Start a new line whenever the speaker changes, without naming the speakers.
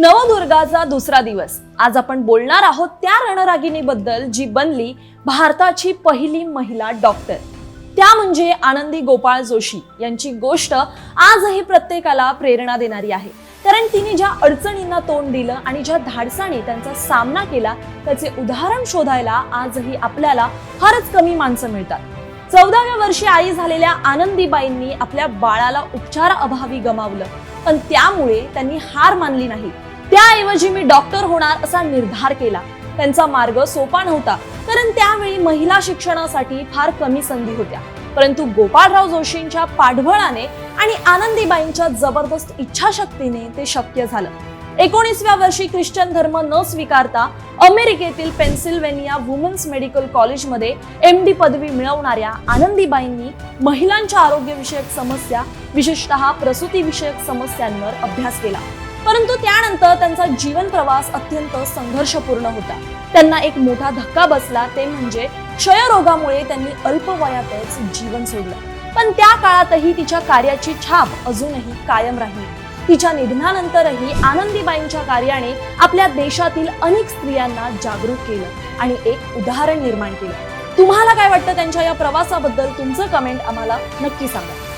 नवदुर्गाचा दुसरा दिवस. आज आपण बोलणार आहोत त्या रणरागिणीबद्दल जी बनली भारताची पहिली महिला डॉक्टर. त्या म्हणजे आनंदी गोपाळ जोशी. यांची गोष्ट आजही प्रत्येकाला प्रेरणा देणारी आहे. कारण तिने ज्या अडचणींना तोंड दिलं आणि ज्या धाडसाने त्यांचा सामना केला त्याचे उदाहरण शोधायला आजही आपल्याला फारच कमी माणसं मिळतात. चौदाव्या वर्षी आई झालेल्या आनंदीबाईंनी आपल्या बाळाला उपचाराअभावी गमावलं. पण त्यामुळे त्यांनी हार मानली नाही. त्याऐवजी मी डॉक्टर होणार असा निर्धार केला. त्यांचा मार्ग सोपा नव्हता कारण त्यावेळी महिला शिक्षणासाठी फार कमी संधी होत्या. परंतु गोपाळराव जोशींच्या पाठबळाने आणि आनंदीबाईंच्या जबरदस्त इच्छाशक्तीने ते शक्य झालं. एकोणीसव्या वर्षी ख्रिश्चन धर्म न स्वीकारता अमेरिकेतील पेन्सिल्वेनिया वुमन्स मेडिकल कॉलेजमध्ये एम डी पदवी मिळवणाऱ्या आनंदीबाईंनी महिलांच्या आरोग्यविषयक समस्या विशेषतः प्रसूतीविषयक समस्यांवर अभ्यास केला. परंतु त्यानंतर त्यांचा जीवन प्रवास अत्यंत संघर्षपूर्ण होता. त्यांना एक मोठा धक्का बसला ते म्हणजे क्षयरोगामुळे त्यांनी अल्प वयातच जीवन सोडलं. पण त्या काळातही तिच्या कार्याची छाप अजूनही कायम राहिली. तिच्या निधनानंतरही आनंदीबाईंच्या कार्याने आपल्या देशातील अनेक स्त्रियांना जागरूक केलं आणि एक उदाहरण निर्माण केलं. तुम्हाला काय वाटतं त्यांच्या या प्रवासाबद्दल? तुमचं कमेंट आम्हाला नक्की सांगा.